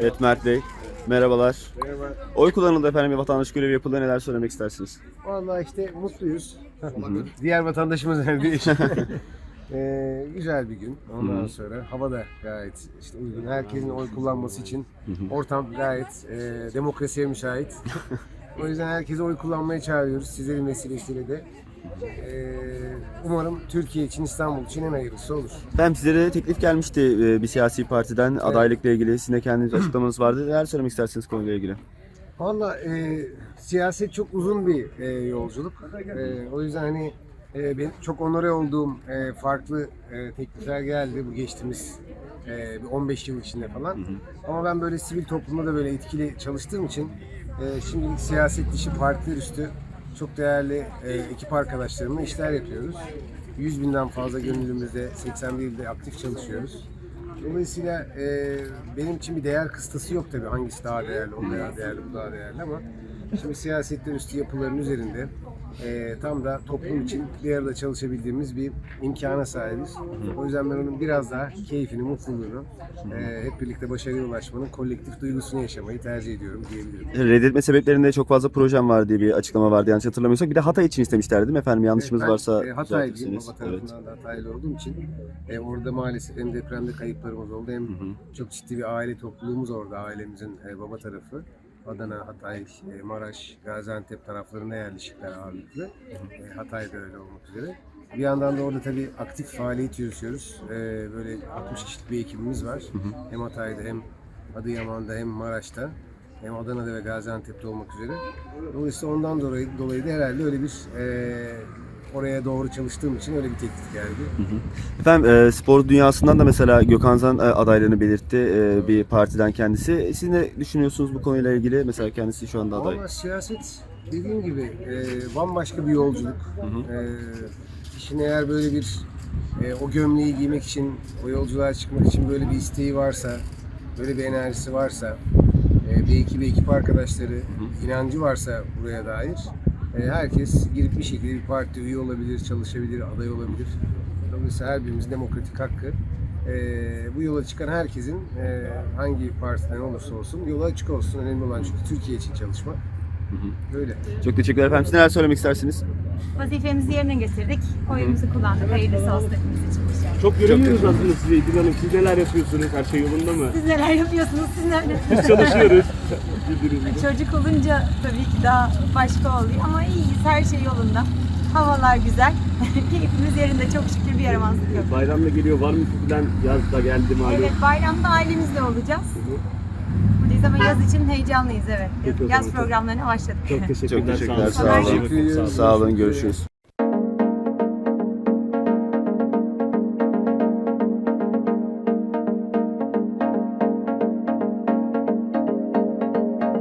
Evet Mert Bey, merhabalar. Merhaba. Oy kullanıldı efendim, bir vatandaş görevi yapıldı. Neler söylemek istersiniz? Vallahi işte mutluyuz. Diğer vatandaşımız nerede? Ee, güzel bir gün. Ondan sonra hava da gayet işte uygun. Herkesin oy kullanması için ortam gayet e, demokrasiye müsait. o yüzden herkese oy kullanmaya çağırıyoruz. Sizlerin vesilesiyle de. Ee, umarım Türkiye için, İstanbul için en hayırlısı olur. Efendim size de teklif gelmişti e, bir siyasi partiden adaylıkla ilgili. Sizin de kendiniz açıklamanız vardı. Neler söylemek istersiniz konuyla ilgili? Valla e, siyaset çok uzun bir e, yolculuk. E, o yüzden hani e, ben çok onore olduğum e, farklı e, teklifler geldi bu geçtiğimiz e, bir 15 yıl içinde falan. Ama ben böyle sivil toplumda da böyle etkili çalıştığım için e, şimdilik siyaset dışı partiler üstü çok değerli e, ekip arkadaşlarımla işler yapıyoruz. 100 binden fazla gönüllümüzde 81 ilde aktif çalışıyoruz. Dolayısıyla e, benim için bir değer kıstası yok tabii hangisi daha değerli, o daha değerli, bu daha değerli ama şimdi siyasetten üstü yapıların üzerinde e, tam da toplum için bir arada çalışabildiğimiz bir imkana sahibiz. O yüzden ben onun biraz daha keyfini, mutluluğunu, e, hep birlikte başarıya ulaşmanın kolektif duygusunu yaşamayı tercih ediyorum diyebilirim. Reddetme sebeplerinde çok fazla projem var diye bir açıklama vardı yanlış hatırlamıyorsak. Bir de Hatay için istemişlerdi değil mi efendim? Yanlışımız varsa e, Hataylıyım, baba tarafından da Hataylı olduğum için e, orada maalesef hem depremde kayıplarımız oldu hem çok ciddi bir aile topluluğumuz orada ailemizin e, baba tarafı. Adana, Hatay, e, Maraş, Gaziantep taraflarına yerleşikler ağırlıklı. E, Hatay'da öyle olmak üzere. Bir yandan da orada tabii aktif faaliyet yürütüyoruz. E, böyle 60 kişilik bir ekibimiz var. Hem Hatay'da hem Adıyaman'da hem Maraş'ta hem Adana'da ve Gaziantep'te olmak üzere. Dolayısıyla ondan dolayı, dolayı da herhalde öyle bir e, oraya doğru çalıştığım için öyle bir teklif geldi. Efendim e, spor dünyasından da mesela Gökhan Zan e, adaylığını belirtti e, bir partiden kendisi. Siz ne düşünüyorsunuz bu konuyla ilgili? Mesela kendisi şu anda aday. Ama siyaset dediğim gibi e, bambaşka bir yolculuk. E, kişinin eğer böyle bir e, o gömleği giymek için, o yolculuğa çıkmak için böyle bir isteği varsa, böyle bir enerjisi varsa, e, bir ekip arkadaşları, inancı varsa buraya dair e, herkes girip bir şekilde bir parti üye olabilir, çalışabilir, aday olabilir. Dolayısıyla her birimizin demokratik hakkı. E, bu yola çıkan herkesin e, hangi partiden olursa olsun yola açık olsun. Önemli olan çünkü Türkiye için çalışmak. Böyle. Çok teşekkürler efendim. Siz neler söylemek istersiniz? Vazifemizi yerine getirdik. Oyumuzu kullandık. Hayırlısı olsun hepimiz için inşallah. Çok göremiyoruz aslında sizi İdil Hanım. Siz neler yapıyorsunuz? Her şey yolunda mı? Siz neler yapıyorsunuz? Siz neler Biz çalışıyoruz. Bildiğiniz gibi. Çocuk olunca tabii ki daha başka oluyor ama iyiyiz. Her şey yolunda. Havalar güzel. Keyfimiz yerinde. Çok şükür bir yaramazlık yok. Bayramla geliyor. Var mı plan? Yaz da geldi malum. Evet bayramda ailemizle olacağız. Buradayız ama yaz için heyecanlıyız evet. Peki o Yaz zaman. programlarına başladık. Çok teşekkürler. Çok teşekkürler. olun. Sağ olun. Teşekkür ediyoruz. Sağ olun. Görüşürüz.